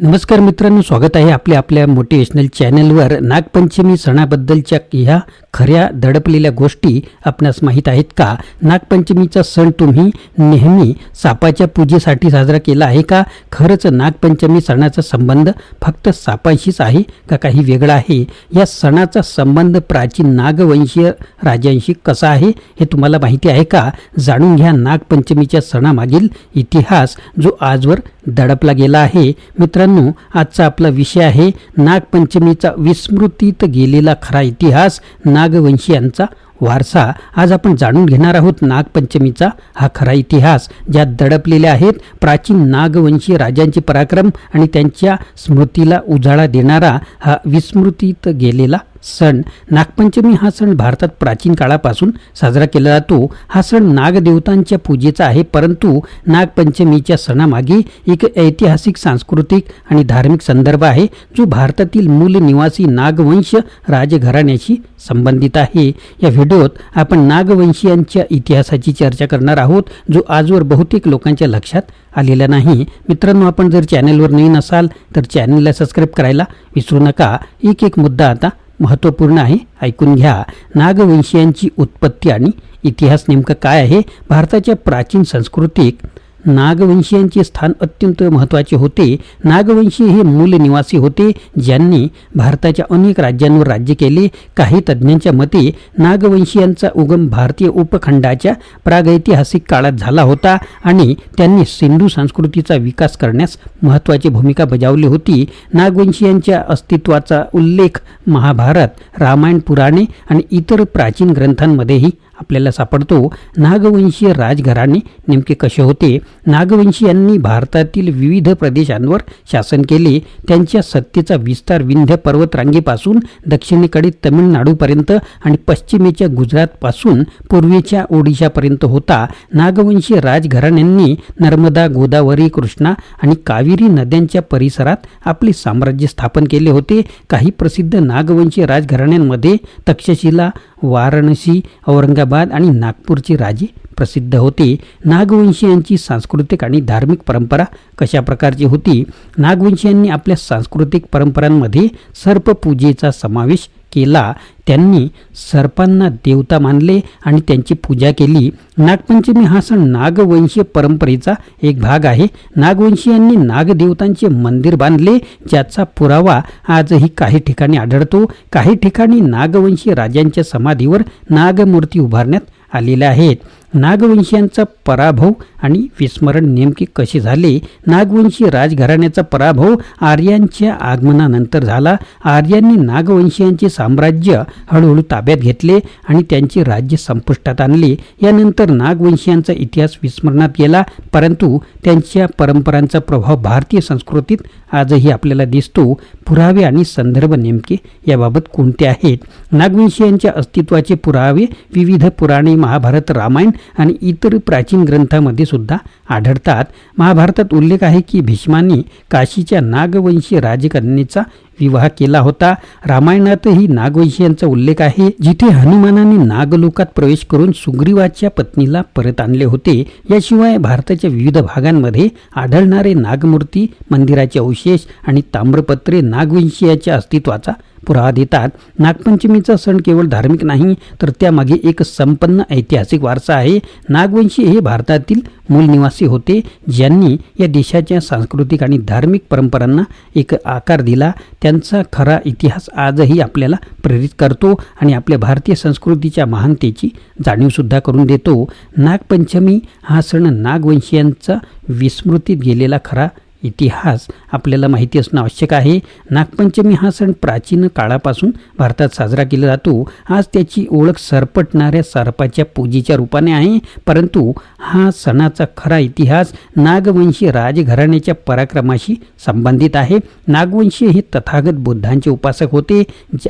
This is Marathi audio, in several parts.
नमस्कार मित्रांनो स्वागत आहे आपल्या आपल्या मोटिवेशनल चॅनलवर नागपंचमी सणाबद्दलच्या ह्या खऱ्या दडपलेल्या गोष्टी आपणास माहीत आहेत का? नागपंचमीचा सण तुम्ही नेहमी सापाच्या पूजेसाठी साजरा केला आहे का? खरंच नागपंचमी सणाचा संबंध फक्त सापांशीच आहे का काही वेगळा आहे? या सणाचा संबंध प्राचीन नागवंशीय राजांशी कसा आहे हे तुम्हाला माहिती आहे का? जाणून घ्या नागपंचमीच्या सणामागील इतिहास जो आजवर दडपला गेला आहे. मित्रांनो आजचा आपला विषय आहे नागपंचमीचा विस्मृतीत गेलेला खरा इतिहास नागवंशीयांचा वारसा. आज आपण जाणून घेणार आहोत नागपंचमीचा हा खरा इतिहास ज्यात दडपलेले आहेत प्राचीन नागवंशी राजांचे पराक्रम आणि त्यांच्या स्मृतीला उजाळा देणारा हा विस्मृतीत गेलेला सण. नागपंचमी हा सण भारतात प्राचीन काळापासून साजरा केला जातो. हा सण नागदेवतांच्या पूजेचा आहे परंतु नागपंचमीच्या सणामागे एक ऐतिहासिक सांस्कृतिक आणि धार्मिक संदर्भ आहे जो भारतातील मूल निवासी नागवंश राजघराण्याशी संबंधित आहे. या व्हिडिओत आपण नागवंशीयांच्या इतिहासाची चर्चा करणार आहोत जो आजवर बहुतेक लोकांच्या लक्षात आलेला नाही. मित्रांनो आपण जर चॅनलवर नवीन असाल तर चॅनलला सबस्क्राईब करायला विसरू नका. एक एक मुद्दा आता महत्त्वपूर्ण आहे. ऐकून घ्या. नागवंशीयांची उत्पत्ती आणि इतिहास नेमकं काय आहे? भारताच्या प्राचीन संस्कृतीत नागवंशीयांचे स्थान अत्यंत महत्त्वाचे होते. नागवंशी हे मूल निवासी होते ज्यांनी भारताच्या अनेक राज्यांवर राज्य केले. काही तज्ज्ञांच्या मते नागवंशीयांचा उगम भारतीय उपखंडाच्या प्रागैतिहासिक काळात झाला होता आणि त्यांनी सिंधू संस्कृतीचा विकास करण्यास महत्त्वाची भूमिका बजावली होती. नागवंशीयांच्या अस्तित्वाचा उल्लेख महाभारत रामायण पुराणे आणि इतर प्राचीन ग्रंथांमध्येही आपल्याला सापडतो. नागवंशीय राजघराणे नेमके कसे होते? नागवंशीयांनी भारतातील विविध प्रदेशांवर शासन केले. त्यांच्या सत्तेचा विस्तार विंध्य पर्वत रांगेपासून दक्षिणेकडे तमिळनाडूपर्यंत आणि पश्चिमेच्या गुजरातपासून पूर्वेच्या ओडिशापर्यंत होता. नागवंशीय राजघराण्यांनी नर्मदा गोदावरी कृष्णा आणि कावेरी नद्यांच्या परिसरात आपले साम्राज्य स्थापन केले होते. काही प्रसिद्ध नागवंशीय राजघराण्यांमध्ये तक्षशिला वाराणसी औरंगाबाद आणि नागपूरचे राजे प्रसिद्ध होते. नागवंशीयांची सांस्कृतिक आणि धार्मिक परंपरा कशा प्रकारची होती? नागवंशीयांनी आपल्या सांस्कृतिक परंपरांमध्ये सर्पपूजेचा समावेश केला त्यांनी सर्पांना देवता मानले आणि त्यांची पूजा केली. नागपंचमी हा सण नागवंशीय परंपरेचा एक भाग आहे. नागवंशीयांनी नागदेवतांचे मंदिर बांधले ज्याचा पुरावा आजही काही ठिकाणी आढळतो. काही ठिकाणी नागवंशी राजांच्या समाधीवर नागमूर्ती उभारण्यात आलेल्या आहेत. नागवंशीयांचा पराभव आणि विस्मरण नेमके कसे झाले? नागवंशी राजघराण्याचा पराभव आर्यांच्या आगमनानंतर झाला. आर्यांनी नागवंशीयांचे साम्राज्य हळूहळू ताब्यात घेतले आणि त्यांचे राज्य संपुष्टात आणले. यानंतर नागवंशीयांचा इतिहास विस्मरणात गेला परंतु त्यांच्या परंपरांचा प्रभाव भारतीय संस्कृतीत आजही आपल्याला दिसतो. पुरावे आणि संदर्भ नेमके याबाबत कोणते आहेत? नागवंशीयांच्या अस्तित्वाचे पुरावे विविध पुराणे महाभारत रामायण आणि इतर प्राचीन ग्रंथामध्ये सुद्धा आढळतात. महाभारतात उल्लेख आहे की भीष्मांनी काशीच्या नागवंशी राजकन्येचा विवाह केला होता. रामायणातही नागवंशीयांचा उल्लेख आहे जिथे हनुमानाने नागलोकात प्रवेश करून सुग्रीवाच्या पत्नीला परत आणले होते. याशिवाय भारताच्या विविध भागांमध्ये आढळणारे नागमूर्ती मंदिराचे अवशेष आणि ताम्रपत्रे नागवंशीयाच्या अस्तित्वाचा पुरावा देतात. नागपंचमीचा सण केवळ धार्मिक नाही तर त्यामागे एक संपन्न ऐतिहासिक वारसा आहे. नागवंशी हे भारतातील मूल निवासी होते ज्यांनी या देशाच्या सांस्कृतिक आणि धार्मिक परंपरांना एक आकार दिला. त्यांचा खरा इतिहास आजही आपल्याला प्रेरित करतो आणि आपल्या भारतीय संस्कृतीच्या महानतेची जाणीवसुद्धा करून देतो. नागपंचमी हा सण नागवंशीयांचा विस्मृतीत गेलेला खरा इतिहास आपल्याला माहिती असणं आवश्यक आहे. नागपंचमी हा सण प्राचीन काळापासून भारतात साजरा केला जातो. आज त्याची ओळख सरपटणाऱ्या सर्पाच्या पूजेच्या रूपाने आहे. परंतु हा सणाचा खरा इतिहास नागवंशी राजघराण्याच्या पराक्रमाशी संबंधित आहे. नागवंशी हे तथागत बुद्धांचे उपासक होते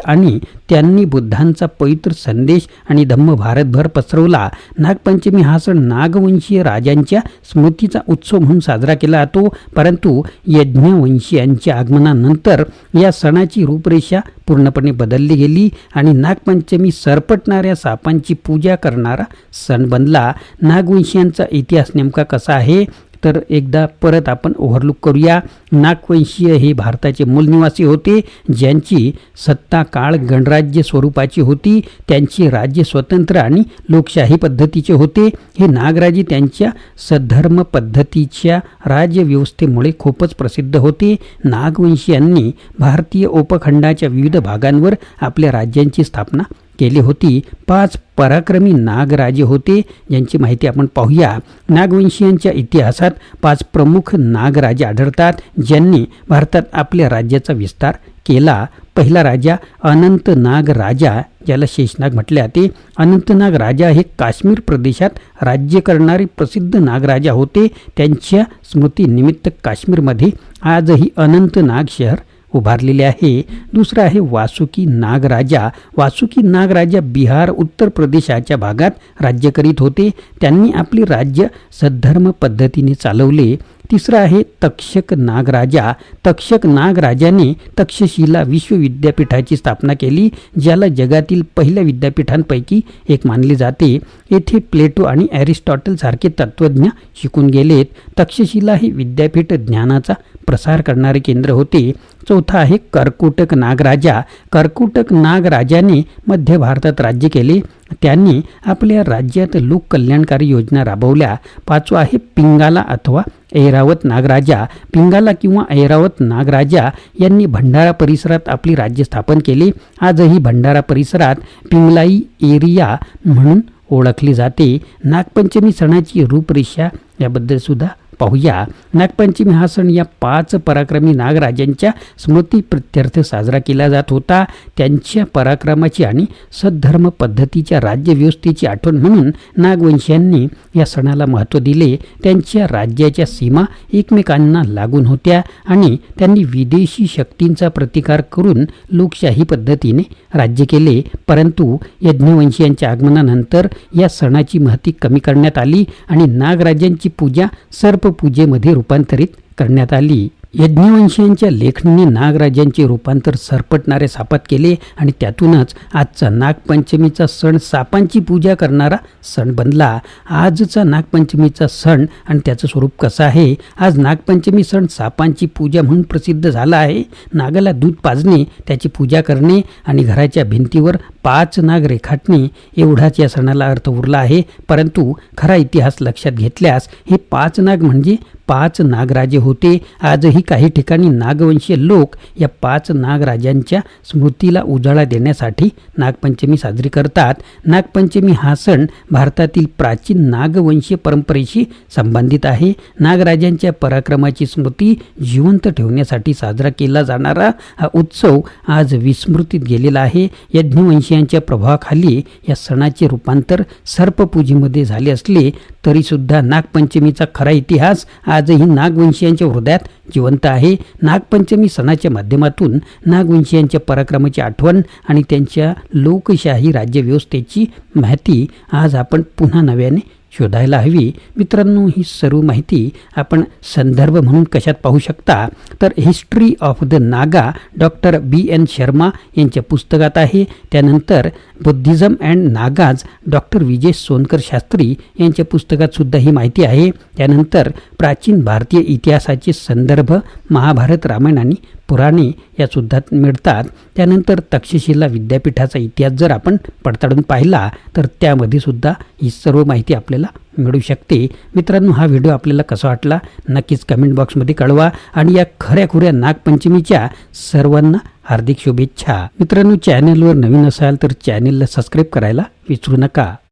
आणि त्यांनी बुद्धांचा पवित्र संदेश आणि धम्म भारतभर पसरवला. नागपंचमी हा सण नागवंशीय राजांच्या स्मृतीचा उत्सव म्हणून साजरा केला जातो. परंतु परंतु यज्ञवंशीयांच्या आगमनानंतर या सणाची रूपरेषा पूर्णपणे बदलली गेली आणि नागपंचमी सरपटणाऱ्या सापांची पूजा करणारा सण बनला. नागवंशीयांचा इतिहास नेमका कसा आहे? तर एकदा परत आपण ओव्हरलुक करूया. नागवंशीय हे भारताचे मूलनिवासी होते ज्यांची सत्ता काळ गणराज्य स्वरूपाची होती त्यांचे राज्य स्वतंत्र आणि लोकशाही पद्धतीचे होते. हे नागराजे त्यांच्या सद्धर्म पद्धतीच्या राज्यव्यवस्थेमुळे खूपच प्रसिद्ध होते. नागवंशीयांनी भारतीय उपखंडाच्या विविध भागांवर आपल्या राज्यांची स्थापना केली होती. पाच पराक्रमी नागराजे होते. ज्यांची माहिती आपण पाहूया. नागवंशीयांच्या इतिहासात पाच प्रमुख नागराजे आढळतात ज्यांनी भारतात आपल्या राज्याचा विस्तार केला. पहिला राजा अनंतनाग राजा ज्याला शेषनाग म्हटले जाते अनंतनाग राजा हे काश्मीर प्रदेशात राज्य करणारे प्रसिद्ध नागराजा होते. त्यांच्या स्मृतीनिमित्त काश्मीरमध्ये आजही अनंतनाग शहर उभारलेले आहे. दुसरं आहे वासुकी नागराजा. वासुकी नागराजा बिहार उत्तर प्रदेशाच्या भागात राज्य करीत होते. त्यांनी आपले राज्य सद्धर्म पद्धतीने चालवले. तिसरा आहे तक्षक नागराजा. तक्षक नागराजाने तक्षशिला विश्वविद्यापीठाची स्थापना केली ज्याला जगातील पहिल्या विद्यापीठांपैकी एक मानले जाते. येथे प्लेटो आणि ॲरिस्टॉटल सारखे तत्त्वज्ञ शिकून गेलेत. तक्षशिला हे विद्यापीठ ज्ञानाचा प्रसार करणारे केंद्र होते. चौथा आहे कर्कुटक नागराजा. कर्कुटक नागराजाने मध्य भारतात राज्य केले. त्यांनी आपल्या राज्यात लोककल्याणकारी योजना राबवल्या. पाचवा आहे पिंगाला अथवा ऐरावत नागराजा. पिंगाला किंवा ऐरावत नागराजा यांनी भंडारा परिसरात आपली राज्य स्थापन केले. आजही भंडारा परिसरात पिंगलाई एरिया म्हणून ओळखली जाते. नागपंचमी सणाची रूपरेषा याबद्दल सुद्धा पाहूया. नागपंचमी हा सण या पाच पराक्रमी नागराजांच्या स्मृती प्रत्यर्थ साजरा केला जात होता. त्यांच्या पराक्रमाची आणि सद्धर्म पद्धतीच्या राज्यव्यवस्थेची आठवण म्हणून नागवंशीयांनी या सणाला महत्त्व दिले. त्यांच्या राज्याच्या सीमा एकमेकांना लागून होत्या आणि त्यांनी विदेशी शक्तींचा प्रतिकार करून लोकशाही पद्धतीने राज्य केले. परंतु यज्ञवंशीयांच्या आगमनानंतर या सणाची महती कमी करण्यात आली आणि नागराजांची पूजा सर्प सर्पपूजेमध्ये रूपांतरित करण्यात आली. यज्ञवंशीयांच्या लेखणीने नागराजांचे रूपांतर सरपटणारे सापात केले आणि त्यातूनच आजचा नागपंचमीचा सण सापांची पूजा करणारा सण बनला. आजचा नागपंचमीचा सण आणि त्याचं स्वरूप कसं आहे? आज नागपंचमी सण सापांची पूजा म्हणून प्रसिद्ध झाला आहे. नागाला दूध पाजणे त्याची पूजा करणे आणि घराच्या भिंतीवर पाच नाग रेखाटणे एवढाच या सणाला अर्थ उरला आहे. परंतु खरा इतिहास लक्षात घेतल्यास हे पाच नाग म्हणजे पाच नागराजे होते. आजही काही ठिकाणी नागवंशीय लोक या पाच नागराजांच्या स्मृतीला उजाळा देण्यासाठी नागपंचमी साजरी करतात. नागपंचमी हा सण भारतातील प्राचीन नागवंशीय परंपरेशी संबंधित आहे. नागराजांच्या पराक्रमाची स्मृती जिवंत ठेवण्यासाठी साजरा केला जाणारा हा उत्सव आज विस्मृतीत गेलेला आहे. यज्ञवंशीयांच्या प्रभावाखाली या सणाचे रूपांतर सर्पपूजेमध्ये झाले असले तरीसुद्धा नागपंचमीचा खरा इतिहास आजही नागवंशीयांच्या हृदयात जिवंत आहे. नागपंचमी सणाच्या माध्यमातून नागवंशीयांच्या पराक्रमाची आठवण आणि त्यांच्या लोकशाही राज्यव्यवस्थेची माहिती आज आपण पुन्हा नव्याने शोधायला हवी. मित्रांनो ही सर्व माहिती आपण संदर्भ म्हणून कशात पाहू शकता? तर history of the Naga doctor B N Sharma यांच्या पुस्तकात आहे. त्यानंतर Buddhism and Nagas doctor Vijay Sonkar Shastri यांच्या पुस्तकात सुद्धा ही माहिती आहे. त्यानंतर प्राचीन भारतीय इतिहासाचे संदर्भ महाभारत रामायण आणि पुराणे यासुद्धा मिळतात. त्यानंतर तक्षशिला विद्यापीठाचा इतिहास जर आपण पडताळून पाहिला तर त्यामध्ये सुद्धा ही सर्व माहिती आपल्याला मिळू शकते. मित्रांनो हा व्हिडिओ आपल्याला कसा वाटला? नक्कीच कमेंट बॉक्समध्ये कळवा आणि या खऱ्याखुऱ्या नागपंचमीच्या सर्वांना हार्दिक शुभेच्छा. मित्रांनो चॅनलवर नवीन असाल तर चॅनेलला सबस्क्राईब करायला विसरू नका.